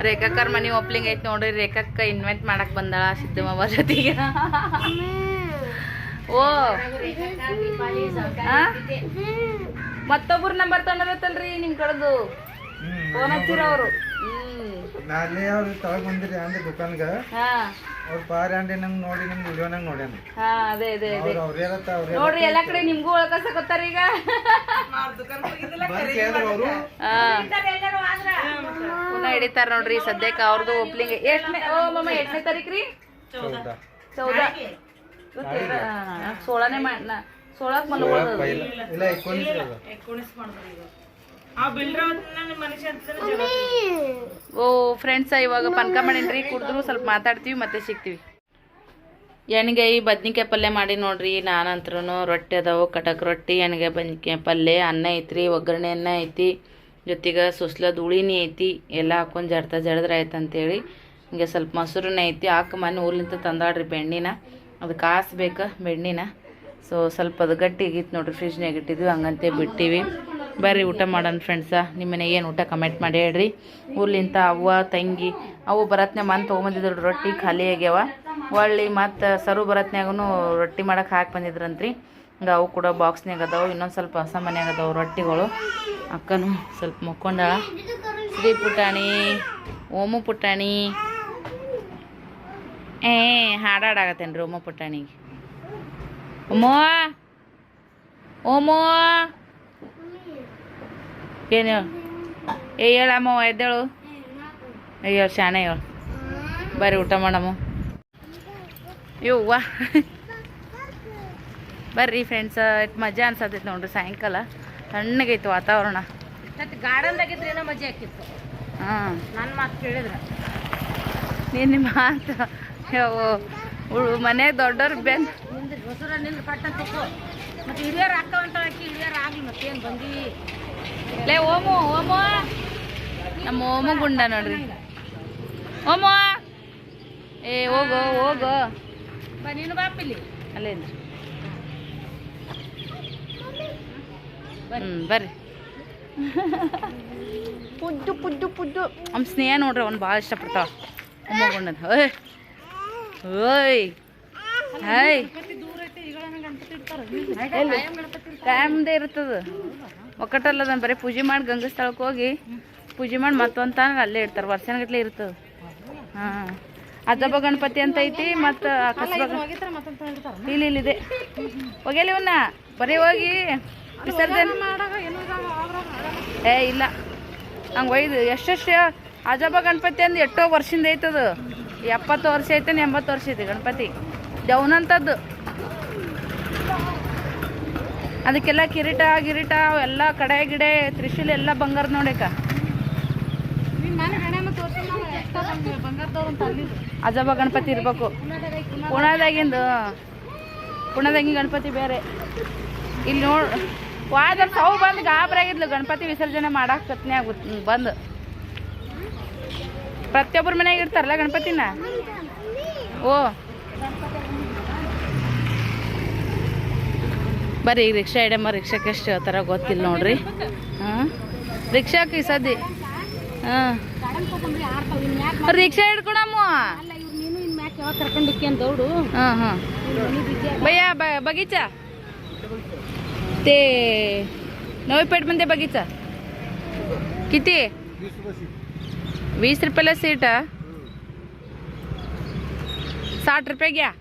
ರೇಖಾಕರ್ ಮನಿ ಓಪ್ಲಿಂಗ್ ಐತಿ ನೋಡ್ರಿ, ರೇಖಕ್ಕ ಇನ್ವೆಂಟ್ ಮಾಡಕ್ ಬಂದಾಳ ಸಿದ್ದಮ್ಮ ಜೊತೆಗೆ. ಓ. ಆ? ಮತ್ತೊಬ್ರ ನಂಬರ್ ತಗೊಂಡರತ್ತಲ್ರಿ ನಿಮ್ ಕಡೆದು ಫೋನ್ ಹಚ್ಚಿರ ಅವರು ಹ್ಮ್ ನಾಳೆ ಅವ್ರು ತಳಗ್ ಬಂದಿರಿ ಅಂದ್ರೆ ದುಕಾನ್ಗ ಹಾ ಅವ್ರ ಪಾರಿ ಅಂಡೆ ನಂಗೆ ನೋಡಿ ನಿಮ್ ವಿಡಿಯೋನಾಗ ನೋಡ್ಯಾನ ಹಾ ಅದೇ ಅದೇ ಅವ್ರೇ ನೋಡ್ರಿ ಎಲ್ಲಾ ಕಡೆ ನಿಮ್ಗೂ ಒಳಕಸಕತ್ತಾರ ಈಗ ಪುನಃ ಹಿಡಿತಾರ ನೋಡ್ರಿ ಸದ್ಯಕ್ಕೆ ಅವ್ರದ್ದು ಓಪ್ಲಿಂಗ್ ಎಷ್ಟನೇ ಓ ಮಮ್ಮ ಎಷ್ಟನೇ ತಾರೀಕು ರೀ ಚೌದ ಸೋಳನೇ ಮಾಡ ಸೋಳಕ್ ಮಲ್ಕೊಳ್ಳೋದು ಇಲ್ಲ ಎಕ್ಕೋನಿಸ್ ಓ ಫ್ರೆಂಡ್ಸ ಇವಾಗ ಪನ್ಕ ಮಾಡೀನ್ರಿ ಕುಡಿದ್ರು ಸ್ವಲ್ಪ ಮಾತಾಡ್ತೀವಿ ಮತ್ತೆ ಸಿಗ್ತೀವಿ. ಎಣ್ಗಾಯಿ ಬದ್ನಿಕಾಯಿ ಪಲ್ಯ ಮಾಡಿ ನೋಡ್ರಿ ನಾನಂತ್ರೂ ರೊಟ್ಟಿ ಅದಾವು ಕಟಕ್ ರೊಟ್ಟಿ ಎಣ್ಗಾಯಿ ಬದ್ನಿಕಾಯಿ ಪಲ್ಯ ಅನ್ನ ಐತ್ರಿ ಒಗ್ಗರಣೆ ಅನ್ನ ಐತಿ ಜೊತೆಗೆ ಸುಸ್ಲದ ಉಳಿನಿ ಐತಿ ಎಲ್ಲ ಹಾಕೊಂಡು ಜಡ್ತ ಜಡದ್ರ ಆಯ್ತು ಅಂತೇಳಿ ಹಿಂಗೆ ಸ್ವಲ್ಪ ಮೊಸರನ್ನ ಐತಿ ಹಾಕಿ ಮನೆ ಊರ್ಲಿಂದ ತಂದಾಡ್ರಿ ಬೆಣ್ಣಿನ ಅದು ಕಾಸ್ಬೇಕು ಬೆಣ್ಣಿನ. ಸೊ ಸ್ವಲ್ಪ ಅದು ಗಟ್ಟಿ ಆಗಿತ್ತು ನೋಡ್ರಿ ಫ್ರಿಜ್ನಾಗ ಇಟ್ಟಿದ್ವಿ ಹಂಗಂತೆ ಬಿಟ್ಟಿವಿ. ಬರ್ರಿ, ಊಟ ಮಾಡೋಣ ಫ್ರೆಂಡ್ಸ ನಿಮ್ಮ ಮನೆಗೆ ಏನು ಊಟ ಕಮೆಂಟ್ ಮಾಡಿ ಹೇಳ್ರಿ. ಊರ್ಲಿಂತ ಅವ್ವ, ತಂಗಿ, ಅವು ಬರತ್ನೆ ಮನ್ ತೊಗೊಂಬಂದಿದ್ರು, ರೊಟ್ಟಿ ಖಾಲಿ ಆಗ್ಯಾವ. ಹೊಳ್ಳಿ ಮತ್ತು ಸರು ಬರತ್ನ್ಯಾಗೂ ರೊಟ್ಟಿ ಮಾಡಕ್ಕೆ ಹಾಕಿ ಬಂದಿದ್ರಂತ್ರಿ. ಹಂಗೆ ಅವು ಕೂಡ ಬಾಕ್ಸ್ನಾಗ ಅದಾವೆ, ಇನ್ನೊಂದು ಸ್ವಲ್ಪ ಹೊಸ ಮನೆಯಾಗ ಅದಾವೆ ರೊಟ್ಟಿಗಳು. ಅಕ್ಕನು ಸ್ವಲ್ಪ ಮುಕ್ಕೊಂಡಾಳ. ಶ್ರೀ ಪುಟಾಣಿ, ಓಮು ಪುಟಾಣಿ. ಏ ಹಾಡಾಡಾಗತ್ತೇನ್ರಿ ಓಮು ಪುಟಾಣಿಗೆ. ಓಮೋ ಓಮೋ ಏನು? ಹೇಳು ಏ ಹೇಳಮ್ಮ ಎದ್ದೇಳು. ಅಯ್ಯೋ ಶಾಣೆ ಹೇಳು ಬರ್ರಿ ಊಟ ಮಾಡಮ್ಮ. ಯವ್ವ ಬರ್ರಿ ಫ್ರೆಂಡ್ಸ್ ಎಷ್ಟು ಮಜಾ ಅನ್ಸತೈತೆ ನೋಡ್ರಿ ಸಾಯಂಕಾಲ. ತಣ್ಣಗೈತೆ ವಾತಾವರಣ. ಗಾರ್ಡನ್ದಾಗಿದ್ರೆ ಏನೋ ಮಜಾ ಆಕಿತ್ತು ಹಾಂ. ನನ್ನ ಮಾತು ಕೇಳಿದ್ರೆ? ನಿನ್ನ ಮಾತು ಮನೆ ದೊಡ್ಡವ್ರ ಬೆನ್ ಹೊಸರ ನಿಂದು ಪಟ್ಟ ತಗೋ ಮತ್ತೆ ಹಿರಿಯರು ಹಾಕವಂತ ಹಾಕಿ ಹಿರಿಯರು ಆಗ್ಲಿ ಮತ್ತೇನು ಬಂದಿ? ಲೇ ಓಮು ಓಮು. ನಮ್ಮ ಓಮು ಗುಂಡ ನೋಡ್ರಿ. ಓಮು. ಏ ಹೋಗೋ ಹೋಗೋ. ನೀನು ಬಾಪಿಲ್ಲಿ ಅಲ್ಲೇನ್ರಿ ಹ್ಞೂ ಬರ್ರಿ. ಪುದ್ದು ಪುದ್ದು ಪುದ್ದು ಅವ್ನ ಸ್ನೇಹ ನೋಡ್ರಿ ಅವ್ನು ಭಾಳ ಇಷ್ಟಪಡ್ತಾವ ಅಮ್ಮಗೊಂಡದ ಓಯ್ ಓಯ್ ಹಾಯ್ ಕಾಯಮ್ದೇ ಇರ್ತದ. ಒಕ್ಕಟಲ್ಲದ ಬರೀ ಪೂಜೆ ಮಾಡಿ ಗಂಗಾ ಸ್ಥಳಕ್ಕೆ ಹೋಗಿ ಪೂಜೆ ಮಾಡಿ ಮತ್ತೊಂದು ತಾನ ಅಲ್ಲೇ ಇರ್ತಾರೆ ವರ್ಷನಗಟ್ಲೆ ಇರ್ತದೆ. ಹಾಂ. ಅಜ್ಜಬ್ಬ ಗಣಪತಿ ಅಂತ ಐತಿ ಮತ್ತು ಇಲ್ಲಿ ಇಲ್ಲಿದೆ ಹೋಗ್ಯಾಲಿ ಇವನ್ನ ಬರೀ ಹೋಗಿ ವಿಸರ್ಜನೆ ಏ ಇಲ್ಲ. ಹಂಗೆ ಒಯ್ದು ಎಷ್ಟೆಷ್ಟು ಅಜಬ ಗಣಪತಿ ಅಂದು ಎಷ್ಟೋ ವರ್ಷದಿಂದ ಐತದು. ಎಪ್ಪತ್ತು ವರ್ಷ ಐತೇನೆ ಎಂಬತ್ತು ವರ್ಷ ಐತಿ ಗಣಪತಿ. ದವನಂಥದ್ದು ಅದಕ್ಕೆಲ್ಲ ಕಿರೀಟ ಗಿರೀಟ ಎಲ್ಲ ಕಡೆ ಗಿಡೆ ತ್ರಿಶೂಲ್ ಎಲ್ಲ ಬಂಗಾರ ನೋಡಕ ಅಜಬ ಗಣಪತಿ ಇರ್ಬೇಕು. ಪುಣದಾಗಿಂದು ಪುಣದಾಗಿನ ಗಣಪತಿ ಬೇರೆ. ಇಲ್ಲಿ ನೋಡ್ ವಾದ ಸೌ ಬಂದು ಗಾಬರಾಗಿದ್ಲು ಗಣಪತಿ ವಿಸರ್ಜನೆ ಮಾಡಾಕ ಕತ್ನ್ಯಾಗ ಬಂದು. ಪ್ರತಿಯೊಬ್ಬರ ಮನೆಯಾಗ ಇರ್ತಾರಲ್ಲ ಗಣಪತಿನ? ಓ. ಬರ್ರಿ ಈಗ ರಿಕ್ಷಾ ಇಡಮ್ಮ ರಿಕ್ಷಾಕ್ಕೆ ಎಷ್ಟು ಹೇಳ್ತಾರ ಗೊತ್ತಿಲ್ಲ ನೋಡ್ರಿ ಹಾಂ ರಿಕ್ಷಾಕ್ಕೆ ಈ ಸದ್ದಿ ಹಾಂ ರಿಕ್ಷಾ ಹಿಡ್ಕೊಳಮ್ಮ ಅಲ್ಲ ಇವ್ರು ನೀನು ಇನ್ ಮ್ಯಾಕ್ ಯಾವಾಗ ಕರ್ಕೊಂಡಕ್ಕೆ ಅಂತ ದೌಡು ಹಾಂ ಹಾಂ भैया ब- बगीचा ते नवी पेठमध्ये बगीचा किती वीस रुपयाला सीट साठ रुपये घ्या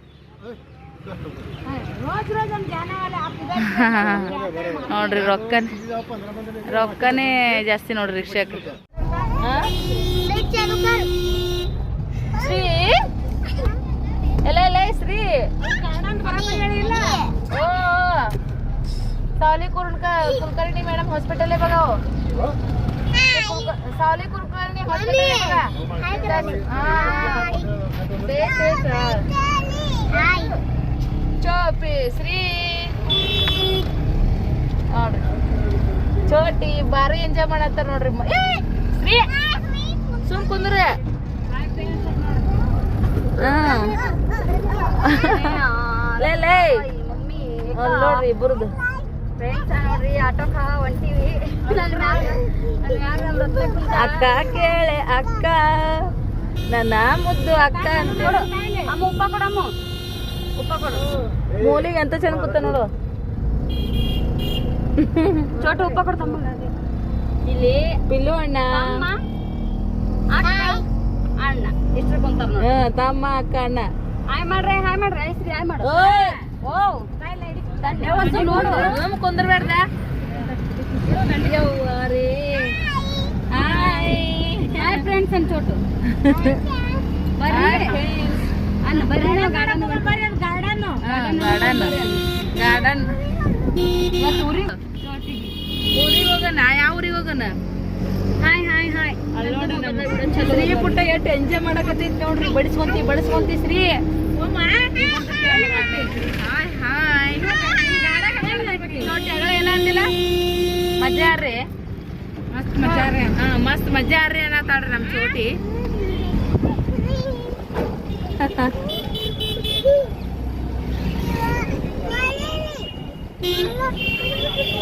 ನೋಡ್ರಿ ರೊಕ್ಕ ರೊಕ್ಕನೇ ಜಾಸ್ತಿ ನೋಡ್ರಿ ರಿಕ್ಷಾಕ್ಕೆ ಶ್ರೀ ಎಲ್ಲ ಎಲ್ಲ ಶ್ರೀ ಸಾವಲಿ ಕುರ್ಕ ಕುಲಕರ್ಣಿ ಮೇಡಮ್ ಹಾಸ್ಪಿಟಲ್ ಬರೋ ಸಾವಲಿ ಕುಲಕರ್ಣಿ ಹಾಸ್ಪಿಟಲ್ ಹಾಂ ನೋಡ್ರಿ ಚೋಟಿ ಬಾರಿ ಎಂಜಾಯ್ ಮಾಡತ್ತಾರ ನೋಡ್ರಿ ಶ್ರೀ ಸುಮ್ ಕುಂದ್ರೆ. ನೋಡ್ರಿ ಇಬ್ಬರದು ನೋಡ್ರಿ ಆಟೋಕ ಹೊಂಟಿವಿ. ಅಕ್ಕ ಕೇಳೆ ಅಕ್ಕ. ನನ್ನ ಮುದ್ದು ಅಕ್ಕ ಅಂತ ಅಮ್ಮ ಉಪ್ಪ ಕೊಡಮ್ಮ. ಕೊಡು ಮೂಲಿಗೆ ಎಂತ ಚೆನ್ನಾಗ್ ಕೂತ ನೋಡು. ಚೋಟ ಉಪ್ಪ ಕೊಡು ತಮ್ಮ ಇಲ್ಲಿ ಪಿಲ್ಲು ಅಣ್ಣ. ಅಣ್ಣ. ಇಷ್ಟ್ರ ಕುಂತಾರ ನೋಡಿ. ತಮ್ಮ ಅಕ್ಕ ಅಣ್ಣ. ಹಾಯ್ ಮಾಡ್ರಿ ಹಾಯ್ ಮಾಡ್ರಿ. ಐಸ್ರಿ ಹಾಯ್ ಮಾಡು. ಓಯ್ ಓ ಒಂದ್ಸಲ ನೋಡು. ನಮ್ ಕುಂದ್ರಬೇಡ್ದ. ಯವ್ವಾರೇ. ಹಾಯ್. ಹಾಯ್. ಫ್ರೆಂಡ್ಸ್ ಅಂತ ಚೋಟು. ಬರ್ರಿ. ಅನ್ನ ಬರ್ರಿ. ಗಾರ್ಡನ್ ಬರ್ರಿ ಗಾರ್ಡನ್ ಗಾರ್ಡನ್ ಊರಿಗೆ? ಹೋಗೋಣ. ಯಾವ ಊರಿಗೆ ಹೋಗನ ಹಾಯ್ ಹಾಯ್ ಹಾಯ್ ಶ್ರೀ ಪುಟ್ಟ ಎಷ್ಟು ಎಂಜಾಯ್ ಮಾಡಕತ್ತೈತಿ ನೋಡ್ರಿ. ಬಡಿಸ್ಕೊಂತಿ ಬಡಿಸ್ಕೊಂತಿ ಶ್ರೀ. ಹಾಯ್ ಹಾಯ್ ಏನ ಅಂದಿಲ್ಲ? ಮಜಾ ರೀ. ಮಸ್ತ್ ಮಜಾ ರೀ. ಹಾ ಮಸ್ತ್ ಮಜಾ ರೀ ಅನ್ನತಾಳ್ರಿ ನಮ್ ಚೋಟಿ.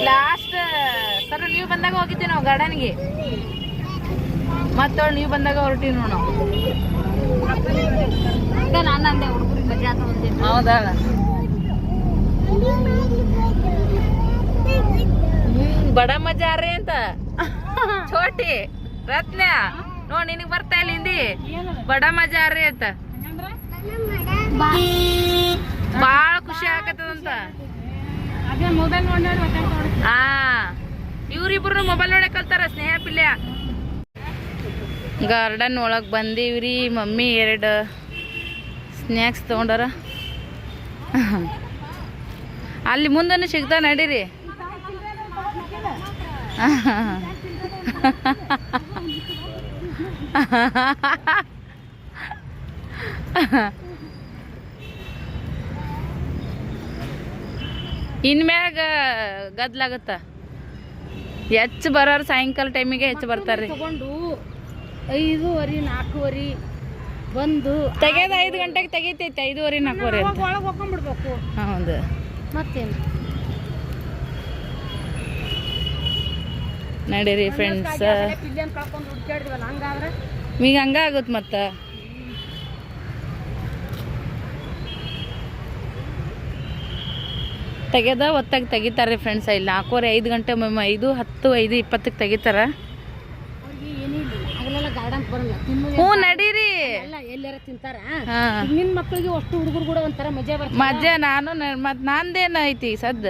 ಲಾಸ್ಟ್ ಸರ್ ನೀವು ಬಂದಾಗ ಹೋಗಿದ್ದೆ ನಾವು ಗಾರ್ಡನ್ಗೆ. ಮತ್ತವಳು ನೀವು ಬಂದಾಗ ಹೊರಟಿ ನೋಡು ನಾನು ಅಂದೆ ಹುಡುಗರಿಗೆ ಮಜಾ ಹೌದಾ? ಬಡ ಮಜಾ ರೀ ಅಂತ. ಛೋಟಿ ರತ್ನ. ನೋಡ್ ನಿನಗ್ ಬರ್ತಾ ಇಲ್ಲ ಹಿಂದಿ. ಬಡ ಮಜಾ ರೀ ಅಂತ. ಬಾಳ ಖುಷಿ ಆಗತ್ತದಂತ. ಇವ್ರಿಬ್ರು ಮೊಬೈಲ್ ನೋಡಕ್ ಕಲ್ತಾರ, ಸ್ನೇಹ ಪಿಲ್ಯ ಗಾರ್ಡನ್ ಒಳಗ್ ಬಂದೀವ್ರಿ, ಮಮ್ಮಿ ಎರಡು ಸ್ನ್ಯಾಕ್ಸ್ ತಗೊಂಡಾರ. ಅಲ್ಲಿ ಮುಂದನು ಸಿಗ್ತಾ ನಡೀರಿ. ಇನ್ಮ್ಯಾಗ ಗದ್ಲಾಗತ್ತ ಹೆಚ್ಚು ಬರೋರು ಸಾಯಂಕಾಲ ಟೈಮಿಗೆ ಹೆಚ್ಚು ಬರ್ತಾರ್ರಿ. ತಗೊಂಡು ಐದೂವರೆ ನಾಲ್ಕೂವರೆ ಬಂದು ತೆಗೆದ ಐದು ಗಂಟೆಗೆ ತೆಗಿತೈತಿ ಐದುವರೆ ನಾಲ್ಕುವರೆ ಒಳಗೆ ಹೋಗ್ಕೊಂಡ್ಬಿಡ್ಬೇಕು ಹೌದು. ಮತ್ತೇನು? ನಡೀರಿ ಫ್ರೆಂಡ್ಸ್ ಈಗ ಹಂಗ ಆಗುತ್ತೆ ಮತ್ತ? ತೆಗೆದ ಹೊತ್ತಾಗಿ ತೆಗಿತಾರೆ ಫ್ರೆಂಡ್ಸ್ ಇಲ್ಲಿ ನಾಲ್ಕೂವರೆ ಐದು ಗಂಟೆ ಮ್ಯಾಮ್ ಐದು ಹತ್ತು ಐದು ಇಪ್ಪತ್ತಕ್ಕೆ ತೆಗಿತಾರೆ. ಹ್ಞೂ ನಡೀರಿ. ನಿನ್ನ ಮಕ್ಕಳಿಗೆ ಅಷ್ಟು ಹುಡುಗರು ಕೂಡ ಒಂಥರ ಮಜಾ ಬರ್ತದೆ. ಮಜಾ ನಾನು ಮತ್ತು ನಂದೇನು ಐತಿ ಸದ್ದ?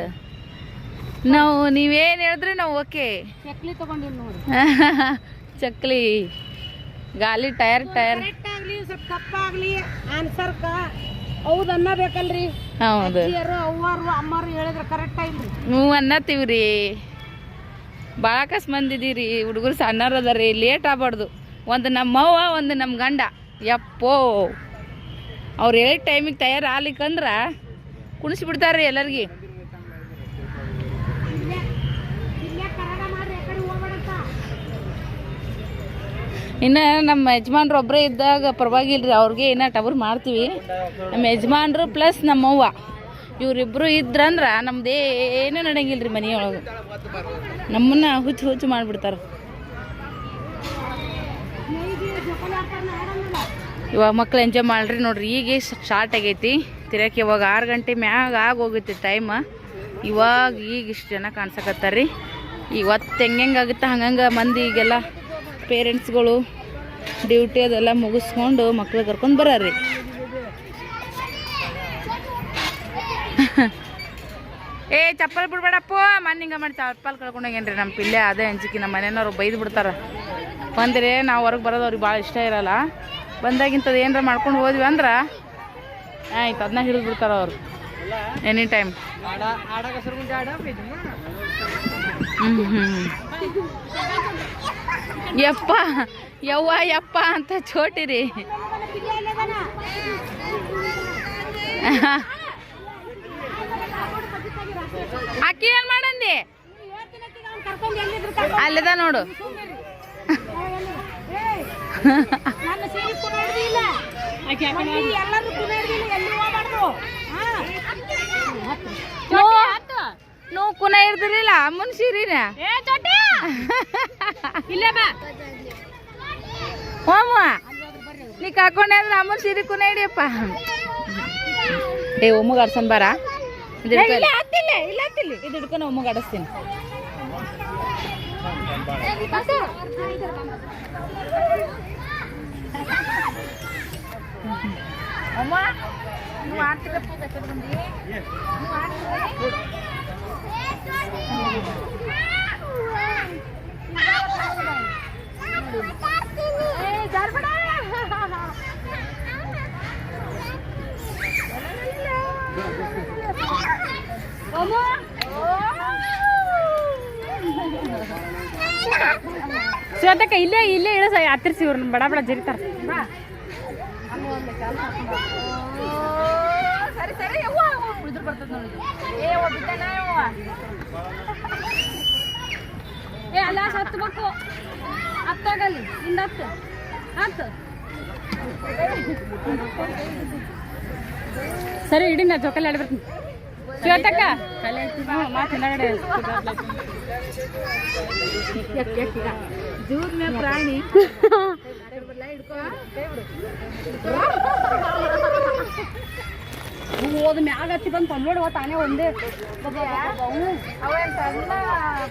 ನಾವು ನೀವೇನು ಹೇಳಿದ್ರೆ ನಾವು ಓಕೆ. ಚಕ್ಲಿ ತಗೊಂಡಿವಿ ನೋಡಿ. ಚಕ್ಲಿ. ಗಾಲಿ ಟೈರ್ ಟೈರ್. ಆಗ್ಲಿ ಸ್ವಲ್ಪ ತಪ್ಪಾಗ್ಲಿ ಆನ್ಸರ್ಕ ಹೌದು ಅನ್ನಬೇಕಲ್ರಿ. ಹೌದು. ಅವ್ವಾರು ಅಮ್ಮಾರು ಹೇಳಿದ್ರೆ ಕರೆಕ್ಟ್ ಆಗಿಲ್ರಿ ನೀವು ಅನ್ನತ್ತೀವ್ರಿ. ಭಾಳ ಕಸ್ ಮಂದಿದೀರಿ ಹುಡುಗರು ಸಣ್ಣರ್ ಅದಾರಿ ಲೇಟ್ ಆಗ್ಬಾರ್ದು. ಒಂದು ನಮ್ಮ ಅವ್ವ ಒಂದು ನಮ್ಮ ಗಂಡ. ಯಪ್ಪೋ. ಅವ್ರು ಹೇಳಿದ ಟೈಮಿಗೆ ತಯಾರು ಆಗ್ಲಿಕ್ಕಂದ್ರೆ ಕುಣಿಸ್ಬಿಡ್ತಾರ್ರಿ ಎಲ್ಲರಿಗೆ ಇಲ್ಲೇ ಕನ್ನಡ ಮಾಡ್ರಿ ಆ ಕಡೆ ಹೋಗ್ಬೇಡಂತ ಇನ್ನು ನಮ್ಮ ಯಜಮಾನ್ರು ಒಬ್ಬರೇ ಇದ್ದಾಗ ಪರವಾಗಿಲ್ರಿ, ಅವ್ರಿಗೆ ಏನೋ ಟವರ್ ಮಾಡ್ತೀವಿ. ನಮ್ಮ ಯಜಮಾನ್ರು ಪ್ಲಸ್ ನಮ್ಮವ್ವ ಇವರಿಬ್ಬರು ಇದ್ರಂದ್ರೆ ನಮ್ದು ಏನೂ ರೀ ಮನೆಯೊಳಗೆ. ನಮ್ಮನ್ನ ಹುಚ್ಚು ಹುಚ್ಚು ಮಾಡಿಬಿಡ್ತಾರೆ. ಇವಾಗ ಮಕ್ಳು ಎಂಜಾಯ್ ಮಾಡ್ರಿ ನೋಡ್ರಿ, ಈಗ ಶಾರ್ಟ್ ಆಗೈತಿ. ತಿರಕ್ಕೆ ಇವಾಗ ಆರು ಗಂಟೆ ಮ್ಯಾಗ ಆಗೋಗೈತಿ ಟೈಮ್ ಇವಾಗ ಈಗ ಇಷ್ಟು ಜನ ಕಾಣ್ಸಕತ್ತಾರ್ರಿ. ಇವತ್ತು ಹೆಂಗೆ ಆಗುತ್ತೆ ಹಂಗಂಗೆ ಮಂದಿ ಈಗೆಲ್ಲ ಪೇರೆಂಟ್ಸ್ಗಳು ಡ್ಯೂಟಿ ಅದೆಲ್ಲ ಮುಗಿಸ್ಕೊಂಡು ಮಕ್ಳು ಕರ್ಕೊಂಡು ಬರಾರ್ರಿ. ಏ, ಚಪ್ಪಲ್ ಬಿಡ್ಬೇಡಪ್ಪ. ಮನ್ ಹಿಂಗ ಮಾಡಿ ಚಪ್ಪಲ್ ಕಳ್ಕೊಂಡೋಗೇನ್ರಿ ನಮ್ಮ ಪಿಲ್ಲೆ ಅದೇ ಅಂಜಿಕೆ ನಮ್ಮ ಮನೆಯವ್ರು ಬೈದು ಬಿಡ್ತಾರ. ಬಂದ್ರೆ, ನಾವು ಹೊರಗೆ ಬರೋದು ಅವ್ರಿಗೆ ಭಾಳ ಇಷ್ಟ ಇರಲ್ಲ. ಬಂದಾಗಿಂಥದ್ದು ಏನಾರ ಮಾಡ್ಕೊಂಡು ಹೋದ್ವಿ ಅಂದ್ರೆ ಆಯ್ತು ಅದನ್ನ ಹಿಡಿದು ಬಿಡ್ತಾರೆ ಅವ್ರು. ಎನಿ ಟೈಮ್ ಹ್ಞೂ ಹ್ಞೂ ಯಪ್ಪ ಯವ್ವ ಯಪ್ಪ ಅಂತ ಚೋಟಿರಿ ಅಕ್ಕಿ ಏನ್ ಮಾಡಂದಿ ಅಲ್ಲದ ನೋಡು ನನ್ನ ಸೇರಿ ಕುಣಿಯೋದಿಲ್ಲ ಎಲ್ಲರೂ ಎಲ್ಲಿ ಹೋಗ್ಬಾರ್ದು? ನೀವು ಕುನ ಇರ್ದಿರಲಿಲ್ಲ ಅಮ್ಮನ ಸೀರಿನ? ಇಲ್ಲೇ ಬಾ. ಹೋಮ ನೀ ಕಾಕೊಂಡೆ ಅಂದ್ರೆ ಅಮ್ಮನ ಸೀರೆ ಕುನ ಹಿಡಿಯಪ್ಪ. ಏ ಒಮ್ಮಗ ಆಡ್ಸನ್ ಬಾರ? ಇದು ಹಿಡ್ಕೊಂಡು ಇಲ್ಲಿ. ಹತ್ತಿಲ್ಲ ಇಲ್ಲ ಹತ್ತಿಲ್ಲ ಇದು ಹಿಡ್ಕೊಂಡು ಒಮ್ಮಗ ಆಡಿಸ್ತೀನಿ ಅಮ್ಮ ನೀವು ಆಡ್ತಿರಪ್ಪ ಕರ್ಕೊಂಡ್ ಬಂದಿ ಶ್ವೇತಕ್ಕ ಇಲ್ಲೇ ಇಲ್ಲೇ ಇಳಿಸ ಹತ್ತಿರ್ಸಿ ಇವ್ರು ಬಡ ಬಡ ಜರಿತಾರ. ಏ ಅಲ್ಲ ಹತ್ಬೇಕು ಹತ್ತಾಗಲ್ಲಿ ಹಿಂದ ಹತ್ತು. ಹತ್ತು. ಸರಿ ಇಡಿ ನಾ ಜೋಕಲ್ಲಿ ಆಡ್ಬಿಡ್ತೀನಿ. ಶ್ವೇತಕ್ಕ. ಹಿಂದಗಡೆ ಜೂರ್ನ ಪ್ರಾಣಿ ಹೋದ ಮ್ಯಾಗ ಹತ್ತಿ ಬಂದು ತಂದ್ಬಿಡು ತಾನೇ ಒಂದೇ ಅವೇನ್ ಸಣ್ಣ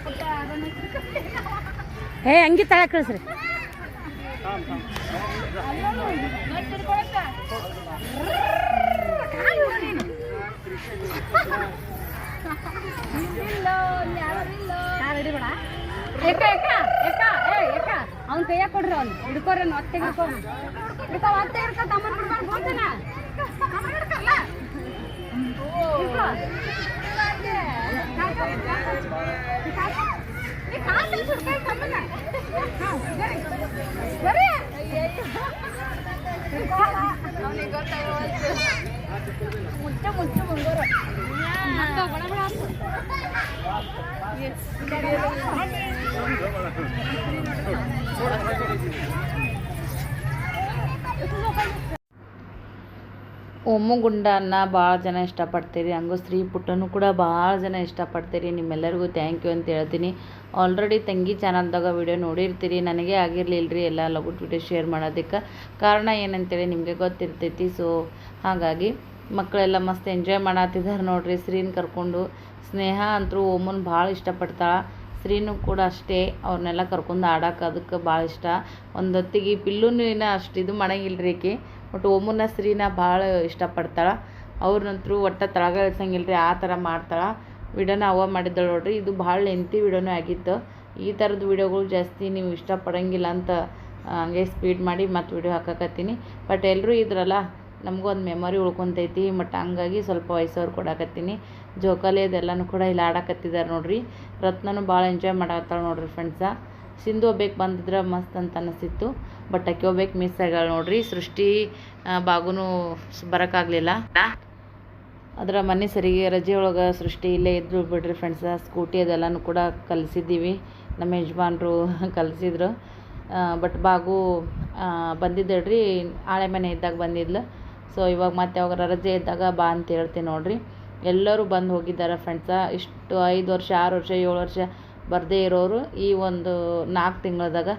ಪುಟ್ಟ ಅದನ್ನ ಏ ಹಂಗಿ ತಳ ಕಳಿಸ್ರಿ ಏಕ ಏಕ ಏಕ ಏ ಏಕ ಅವ್ನ ಕೈಯಾಗ ಕೊಡ್ರಿ ಅವ್ನು. ಹಿಡ್ಕೋರಿ ಹೊಟ್ಟೆ ಹಿಡ್ಕೊ ಹಿಡ್ಕೊ ಹೊಟ್ಟೆ ಹಿಡ್ಕೊ. ಮುಚ್ಚ ಬಿಡ್ಬಾರ್ದು ಹೋಗ್ತಾನ ಒಮ್ಮಗುಂಡನ್ನ ಭಾಳ ಜನ ಇಷ್ಟಪಡ್ತೀರಿ. ಹಂಗೂ ಸ್ತ್ರೀ ಪುಟ್ಟನು ಕೂಡ ಭಾಳ ಜನ ಇಷ್ಟಪಡ್ತೀರಿ. ನಿಮ್ಮೆಲ್ಲರಿಗೂ ಥ್ಯಾಂಕ್ ಯು ಅಂತ ಹೇಳ್ತೀನಿ. ಆಲ್ರೆಡಿ ತಂಗಿ ಚಾನಲ್ದಾಗ ವಿಡಿಯೋ ನೋಡಿರ್ತೀರಿ. ನನಗೆ ಆಗಿರಲಿಲ್ಲ ರೀ ಎಲ್ಲ ಲಗುಟ್ ವಿಡಿಯೋ ಶೇರ್ ಮಾಡೋದಕ್ಕೆ. ಕಾರಣ ಏನಂತೇಳಿ ನಿಮಗೆ ಗೊತ್ತಿರ್ತೈತಿ. ಸೊ ಹಾಗಾಗಿ ಮಕ್ಕಳೆಲ್ಲ ಮಸ್ತ್ ಎಂಜಾಯ್ ಮಾಡತ್ತಿದ್ದಾರೆ ನೋಡ್ರಿ. ಸ್ತ್ರೀನ ಕರ್ಕೊಂಡು ಸ್ನೇಹ ಅಂತೂ ಓಮನ್ ಭಾಳ ಇಷ್ಟಪಡ್ತಾಳೆ. ಸ್ತ್ರೀನು ಕೂಡ ಅಷ್ಟೇ ಅವ್ರನ್ನೆಲ್ಲ ಕರ್ಕೊಂಡು ಆಡಕ್ಕೆ ಅದಕ್ಕೆ ಭಾಳ ಇಷ್ಟ. ಒಂದೊತ್ತಿಗೆ ಪಿಲ್ಲುನು ಅಷ್ಟು ಇದು ರೀ ಆಕಿ ಬಟ್ ಓಮನ್ನ ಸ್ತ್ರೀನ ಭಾಳ ಇಷ್ಟಪಡ್ತಾಳೆ. ಅವ್ರನ್ನಂತರೂ ಒಟ್ಟು ತಳಗ ಇಳಿಸಂಗಿಲ್ಲ ರೀ ಆ ಥರ ಮಾಡ್ತಾಳೆ. ವಿಡಿಯೋನ ಅವ ಮಾಡಿದ್ದಾಳೆ ನೋಡ್ರಿ. ಇದು ಭಾಳ ಲೆಂತಿ ವಿಡಿಯೋನೂ ಆಗಿತ್ತು. ಈ ಥರದ ವಿಡಿಯೋಗಳು ಜಾಸ್ತಿ ನೀವು ಇಷ್ಟಪಡಂಗಿಲ್ಲ ಅಂತ, ಹಂಗೆ ಸ್ಪೀಡ್ ಮಾಡಿ ಮತ್ತೆ ವಿಡಿಯೋ ಹಾಕಕತ್ತೀನಿ. ಬಟ್ ಎಲ್ಲರೂ ಇದ್ರಲ್ಲ ನಮಗೂ ಒಂದು ಮೆಮೊರಿ ಉಳ್ಕೊತೈತಿ ಮತ್ತು ಹಂಗಾಗಿ ಸ್ವಲ್ಪ ವಯಸ್ಸವ್ರು ಕೊಡಾಕತ್ತೀನಿ ಜೋಕಾಲಿ ಅದೆಲ್ಲನೂ ಕೂಡ ಇಲ್ಲಿ ಆಡಕತ್ತಿದ್ದಾರೆ ನೋಡ್ರಿ. ರತ್ನನು ಭಾಳ ಎಂಜಾಯ್ ಮಾಡಾಕತ್ತಾಳೆ ನೋಡ್ರಿ ಫ್ರೆಂಡ್ಸ ಸಿಂಧು ಒಬ್ಬೇಕು ಬಂದಿದ್ರೆ ಮಸ್ತ್ ಅಂತ ಅನಿಸ್ತಿತ್ತು ಬಟ್ ಅಕ್ಕಿ ಒಬ್ಬೇಕು ಮಿಸ್ ಆಗ್ಯಾಳ ನೋಡ್ರಿ. ಸೃಷ್ಟಿ ಬಾಗೂ ಬಾಗುನು ಬರೋಕ್ಕಾಗಲಿಲ್ಲ ಅದರ ಮನೆ ಸರಿಗೆ ರಜೆ ಒಳಗೆ ಸೃಷ್ಟಿ ಇಲ್ಲೇ ಇದ್ರು ಬಿಡ್ರಿ ಫ್ರೆಂಡ್ಸ ಸ್ಕೂಟಿ ಅದೆಲ್ಲನೂ ಕೂಡ ಕಲಿಸಿದ್ದೀವಿ. ನಮ್ಮ ಯಜಮಾನ್ರು ಕಲಿಸಿದ್ರು. ಬಟ್ ಬಾಗು ಬಂದಿದ್ದಳ್ರಿ. ಆಳೆ ಮನೆ ಇದ್ದಾಗ ಬಂದಿದ್ಲು. ಸೊ ಇವಾಗ ಮತ್ತೆ ಯಾವಾಗ ರಜೆ ಇದ್ದಾಗ ಬಾ ಅಂತ ಹೇಳ್ತೀನಿ ನೋಡಿರಿ. ಎಲ್ಲರೂ ಬಂದು ಹೋಗಿದ್ದಾರೆ ಫ್ರೆಂಡ್ಸ ಇಷ್ಟು ಐದು ವರ್ಷ, ಆರು ವರ್ಷ, ಏಳು ವರ್ಷ ಬರದೇ ಇರೋರು ಈ ಒಂದು ನಾಲ್ಕು ತಿಂಗಳದಾಗ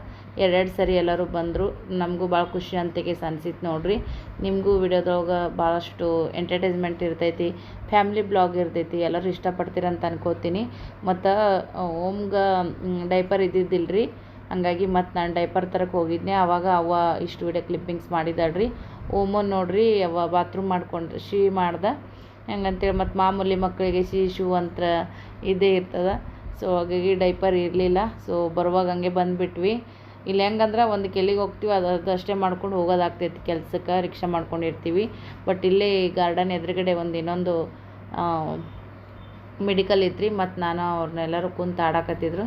ಎರಡೆರಡು ಸರಿ ಎಲ್ಲರೂ ಬಂದರು. ನಮಗೂ ಭಾಳ ಖುಷಿ ಅಂತೆಗೆ ಅನ್ಸಿತ್ತು ನೋಡಿರಿ. ನಿಮಗೂ ವಿಡಿಯೋದೊಳಗೆ ಭಾಳಷ್ಟು ಎಂಟರ್ಟೈನ್ಮೆಂಟ್ ಇರ್ತೈತಿ ಫ್ಯಾಮ್ಲಿ ಬ್ಲಾಗ್ ಇರ್ತೈತಿ, ಎಲ್ಲರೂ ಇಷ್ಟಪಡ್ತೀರ ಅಂತ ಅನ್ಕೋತೀನಿ. ಮತ್ತು ಓಮ್ಗೆ ಡೈಪರ್ ಇದ್ದಿದ್ದಿಲ್ಲ ರೀ ಹಂಗಾಗಿ ಮತ್ತು ನಾನು ಡೈಪರ್ ತರಕ್ಕೆ ಹೋಗಿದ್ನೆ. ಆವಾಗ ಅವ ಇಷ್ಟು ವಿಡಿಯೋ ಕ್ಲಿಪ್ಪಿಂಗ್ಸ್ ಮಾಡಿದಾಳ್ರಿ. ಓಮನ್ ನೋಡ್ರಿ, ಅವ ಬಾತ್ರೂಮ್ ಮಾಡ್ಕೊಂಡ್ರೆ ಶೀ ಮಾಡ್ದೆ. ಹೆಂಗಂತೇಳಿ ಮತ್ತು ಮಾಮೂಲಿ ಮಕ್ಕಳಿಗೆ ಶೀ ಶೂ ಅಂತ ಇದೇ ಇರ್ತದೆ. ಸೊ ಹಾಗಾಗಿ ಡೈಪರ್ ಇರಲಿಲ್ಲ. ಸೊ ಬರುವಾಗ ಹಂಗೆ ಬಂದುಬಿಟ್ವಿ. ಇಲ್ಲಿ ಹೆಂಗಂದ್ರೆ ಒಂದು ಕೆಲಿಗೆ ಹೋಗ್ತೀವಿ, ಅದು ಅಷ್ಟೇ ಮಾಡ್ಕೊಂಡು ಹೋಗೋದಾಗ್ತೈತಿ ಕೆಲ್ಸಕ್ಕೆ, ರಿಕ್ಷಾ ಮಾಡ್ಕೊಂಡಿರ್ತೀವಿ. ಬಟ್ ಇಲ್ಲೇ ಗಾರ್ಡನ್ ಎದುರುಗಡೆ ಒಂದು ಇನ್ನೊಂದು ಮೆಡಿಕಲ್ ಇತ್ತು ಮತ್ತು ನಾನು ಅವ್ರನ್ನೆಲ್ಲರೂ ಕುಂತು ಆಡಾಕತ್ತಿದ್ರು.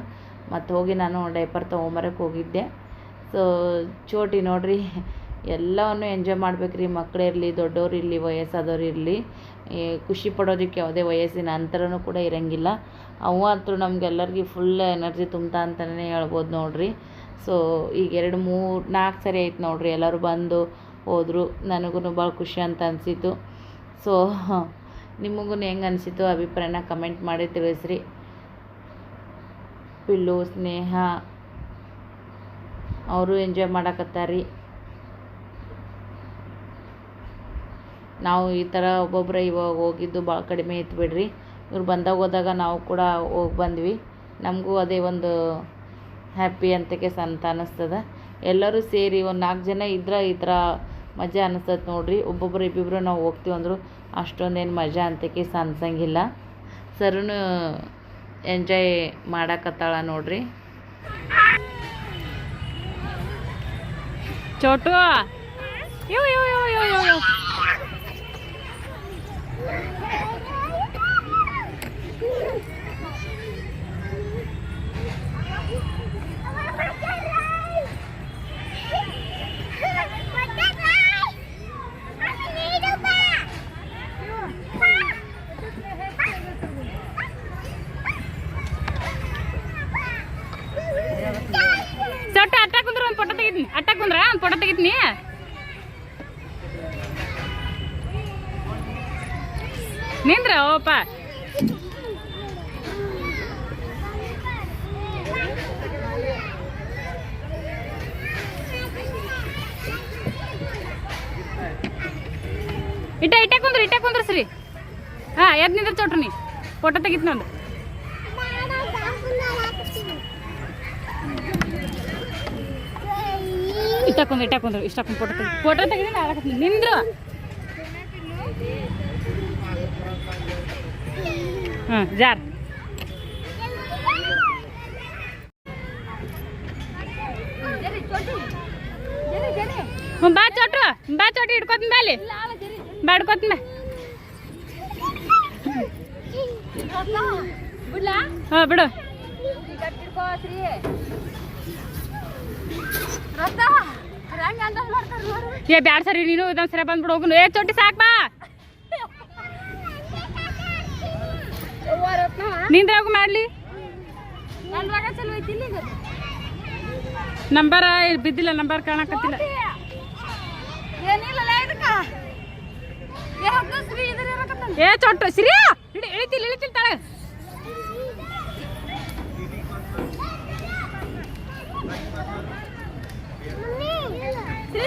ಮತ್ತು ಹೋಗಿ ನಾನು ಡೈಪರ್ ತೊಗೊಂಬರಕ್ಕೆ ಹೋಗಿದ್ದೆ. ಸೊ ಚೋಟಿ ನೋಡ್ರಿ ಎಲ್ಲವನ್ನು ಎಂಜಾಯ್ ಮಾಡ್ಬೇಕ್ರಿ. ಇರಲಿ ವಯಸ್ಸಾದವ್ರು ಇರಲಿ ಖುಷಿ ಪಡೋದಕ್ಕೆ ಯಾವುದೇ ವಯಸ್ಸಿನ ಅಂತರನೂ ಕೂಡ ಇರೋಂಗಿಲ್ಲ. ಅವು ಅಂತೂ ನಮಗೆಲ್ಲರಿಗೂ ಫುಲ್ ಎನರ್ಜಿ ತುಂಬ್ತಾ ಅಂತಲೇ ಹೇಳ್ಬೋದು ನೋಡಿರಿ. ಸೊ ಈಗ ಎರಡು ಮೂರು, ನಾಲ್ಕು ಸರಿ ಆಯ್ತು ನೋಡಿರಿ. ಎಲ್ಲರೂ ಬಂದು ಹೋದರು. ನನಗೂ ಭಾಳ ಖುಷಿ ಅಂತ ಅನಿಸಿತು. ಸೊ ನಿಮಗೂ ಹೆಂಗೆ ಅನಿಸಿತು? ಅಭಿಪ್ರಾಯನ ಕಮೆಂಟ್ ಮಾಡಿ ತಿಳಿಸ್ರಿ. ಪಿಲ್ಲು, ಸ್ನೇಹ, ಅವರು ಎಂಜಾಯ್ ಮಾಡಕತ್ತಾರಿ. ನಾವು ಈ ಥರ ಒಬ್ಬೊಬ್ಬರೇ ಇವಾಗ ಹೋಗಿದ್ದು ಭಾಳ ಕಡಿಮೆ ಇತ್ತು ಬಿಡ್ರಿ. ಇವ್ರು ಬಂದಾಗ ಹೋದಾಗ ನಾವು ಕೂಡ ಹೋಗಿ ಬಂದ್ವಿ. ನಮಗೂ ಅದೇ ಒಂದು ಹ್ಯಾಪಿ ಅಂತಕ್ಕೆ ಸಂತ ಅನ್ನಿಸ್ತದ ಎಲ್ಲರೂ ಸೇರಿ ಒಂದು ನಾಲ್ಕು ಜನ ಇದ್ರೆ ಈ ಥರ ಮಜಾ ಅನ್ನಿಸ್ತದೆ ನೋಡಿರಿ. ಒಬ್ಬೊಬ್ರು ಇಬ್ಬಿಬ್ರು ನಾವು ಹೋಗ್ತೀವಿ ಅಂದರು ಅಷ್ಟೊಂದೇನು ಮಜಾ ಅಂತಕ್ಕೆ ಅನ್ಸಂಗಿಲ್ಲ. ಸರೂ ಎಂಜಾಯ್ ಮಾಡಕತ್ತಾಳ ನೋಡಿರಿ. ಚೋಟು ಯೋ ಯೋ ಯೋ ಯೋ. Yeah. ಇಟ್ಟ ಇಟ್ಟ ಕುಂದ್ರಿ, ಇಟ್ಟ ಕುಂದ್ರ ಸರಿ. ಹಾ, ಎದ್ ನಿಂದ್ರ ಚೋಟ್ರು ನೀ. ಫೋಟೋ ತೆಗಿತ್ ಒಂದು ಇಟ್ಟ ಕುಂದ್ರ ಇಟ್ಟ ಕುಂದ್ರ, ಇಷ್ಟ ಕುಂದ್ರ ಫೋಟೋ ತೆಗಿ ಫೋಟೋ ಆಡಕತ್ತೀನಿ ನಿಂದ್ರು. ಹಾಂ, ಜಾರ್. ಹ್ಞೂ ಬಾ ಚೋಟ್ರು ಬಾ ಚೋಟಿ ಹಿಡ್ಕೊತೀನಿ ಬಾ ಅಲ್ಲಿ ಬಾ ಹಿಡ್ಕೊತೀನಿ ಬಾ ಹಾಂ ಬಿಡು. ಏ ಬ್ಯಾಡ ಸರಿ ನೀನು ಇದೊಂದು ಸರಿ ಬಂದ್ಬಿಡು ಏ ಚೋಟಿ ಸಾಕ್ ಬಾ. ನಿಂದ್ರ ಹೋಗು ಮಾಡ್ಲಿ. ನಂಬರ್ ಬಿದ್ದಿಲ್ಲ ನಂಬರ್ ಕಾಣಕತ್ತಿಲ್ಲ. ಏ ಚೊಟ್ಟು ಸಿರಿ ಇಳಿ ಇಳಿತಿಲ್ಲ ಇಳಿತಿಲ್ಲ ತಳ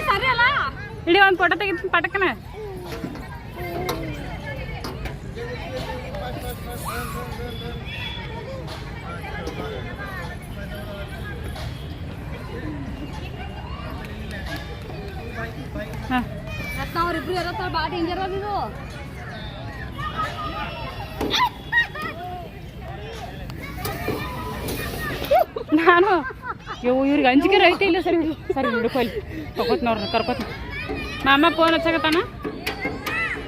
ಸರಿ ಅಲ್ಲ ಇಳಿ ಒಂದು ಫೋಟೋ ತೆಗಿತೀನಿ ಪಟಕನ ಅವ್ರಿಬ್ರು ಇರತ್ತ ಭಾಳ ಡೇಂಜರ್ ಅದು ನಾನು ಇವು ಇವ್ರಿಗೆ ಅಂಜಿಕೆ ಐತೆ ಇಲ್ಲ ಸರಿ. ಸರಿ ಹಿಡ್ಕೊಲಿ ತಗೋತ್ ನೋಡ್ರಿ ಕರ್ಕೋತ ಮಾಮ ಫೋನ್ ಹಚ್ಚಕತ್ತಾನ?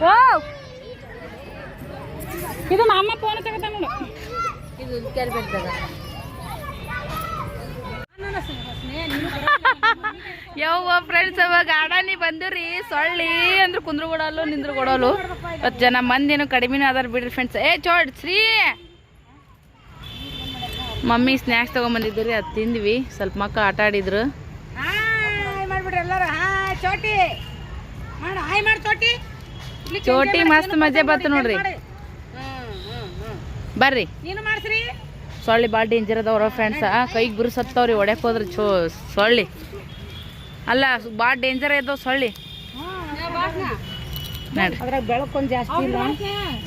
ಓ! ಇದು ಮಾಮ ಫೋನ್ ಹಚ್ಚಕತ್ತಾನ ನೋಡು. ಇದು ಕೆಲ್ಬಿಡ್ತದ ಯವ್ವ ಫ್ರೆಂಡ್ಸ್ ಅವಾಗ ಗಾರ್ಡನಿ ಬಂದಿರಿ ಸೊಳ್ಳಿ. ಅಂದ್ರೆ ಕುಂದ್ರು ಕೊಡಲು ನಿಂದ್ರು ಕೊಡಲು ಇವತ್ತು ಜನ ಮಂದಿನೂ ಕಡಿಮೆನೂ ಅದಾರ ಬಿಡ್ರಿ ಫ್ರೆಂಡ್ಸ್ ಏ ಚೋಡ್ ಶ್ರೀ! ಮಮ್ಮಿ ಸ್ನ್ಯಾಕ್ಸ್ ತೊಗೊಂಬಂದಿದ್ದು ರೀ ಅದು ತಿಂದ್ವಿ. ಸ್ವಲ್ಪ ಮಕ್ಕಳು ಆಟ ಆಡಿದ್ರು. ಚೋಟಿ. ಮಸ್ತ್ ಮಜಾ ಬತ್ತು ನೋಡ್ರಿ. ಬರ್ರಿ. ಸೊಳ್ಳಿ ಭಾಳ ಡೇಂಜರ್ ಅದಾವ್ರ ಫ್ರೆಂಡ್ಸ್ ಕೈಗೆ ಬಿರು ಸತ್ತವ್ರಿ ಹೋದ್ರೆ ಚೋ ಸೊಳ್ಳಿ. ಅಲ್ಲ ಭಾಳ ಡೇಂಜರ್ ಇದಾವ ಸೊಳ್ಳಿ.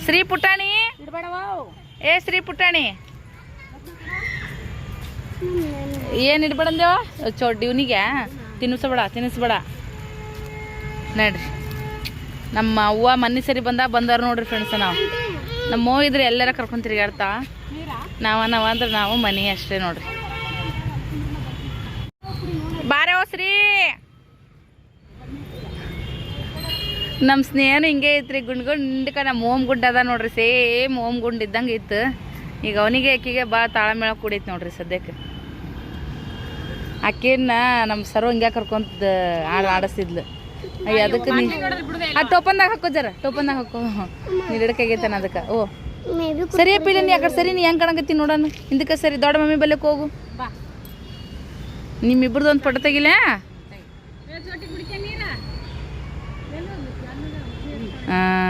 ಶ್ರೀ ಪುಟಾಣಿ ಏ ಶ್ರೀ ಪುಟಾಣಿ ಏನು ಇಡ್ಬೇಡಂದೇವ ಚೋ ಡ್ಯೂನಿಗೆ ತಿನ್ನಿಸ್ಬೇಡ ತಿನ್ನಿಸ್ಬೇಡ. ನಡ್ರಿ. ನಮ್ಮ ಅವ್ವ ಮನೆ ಸರಿ ಬಂದಾಗ ಬಂದಾರ ನೋಡ್ರಿ ಫ್ರೆಂಡ್ಸ್ ನಾವು. ನಮ್ಮ ಹೋಗಿದ್ರೆ ಇದ್ರೆ ಎಲ್ಲರ ಕರ್ಕೊಂಡ್ ತಿರ್ಗಾಡ್ತಾ. ನಾವ ನಾವ ಅಂದ್ರೆ ನಾವು ಮನೆ ಅಷ್ಟೇ ನೋಡ್ರಿ. ಬಾರೆ ಶ್ರೀ ನಮ್ಮ ಸ್ನೇಹನು ಹಿಂಗೆ ಐತ್ರಿ ಗುಂಡ್ ಗುಂಡಕ ನಮ್ಮ ಓಮ್ ಗುಂಡ್ ಅದ ನೋಡ್ರಿ, ಸೇಮ್ ಓಮ್ ಗುಂಡ್ ಇದ್ದಂಗೆ ಇತ್ತು. ಈಗ ಅವನಿಗೆ ಆಕಿಗೆ ಭಾಳ ತಾಳಮೇಳ ಕೂಡೈತಿ ನೋಡ್ರಿ ಸದ್ಯಕ್ಕೆ. ಅಕ್ಕಿನ ನಮ್ಮ ಸರ್ವ ಹಿಂಗೆ ಕರ್ಕೊಂತ ಆಡ ಆಡಿಸ್ತಿದ್ಲು. ಅಯ್ಯ, ಅದಕ್ಕೆ ನೀ ಆ, ಟೋಪನ್ದಾಗ ಹಾಕೋ ಜರ, ಟೋಪನ್ದಾಗ ಹಾಕೋ. ನಿಡಕಾಗೈತಾನ ಅದಕ್ಕೆ. ಓ. ಸರಿ ನೀ ಯಾಕಡೆ ಸರಿ, ನೀ ಹೆಂಗೆ ಕಾಣಕತ್ತಿ ನೋಡೋಣ. ಹಿಂದಕ್ಕೆ ಸರಿ, ದೊಡ್ಡ ಮಮ್ಮಿ ಬಲ್ಲಕ್ಕೆ ಹೋಗು. ನಿಮ್ಮಿಬ್ರದ್ದು ಒಂದು ಫೋಟೋ ತೆಗಿಲ? ಹಾಂ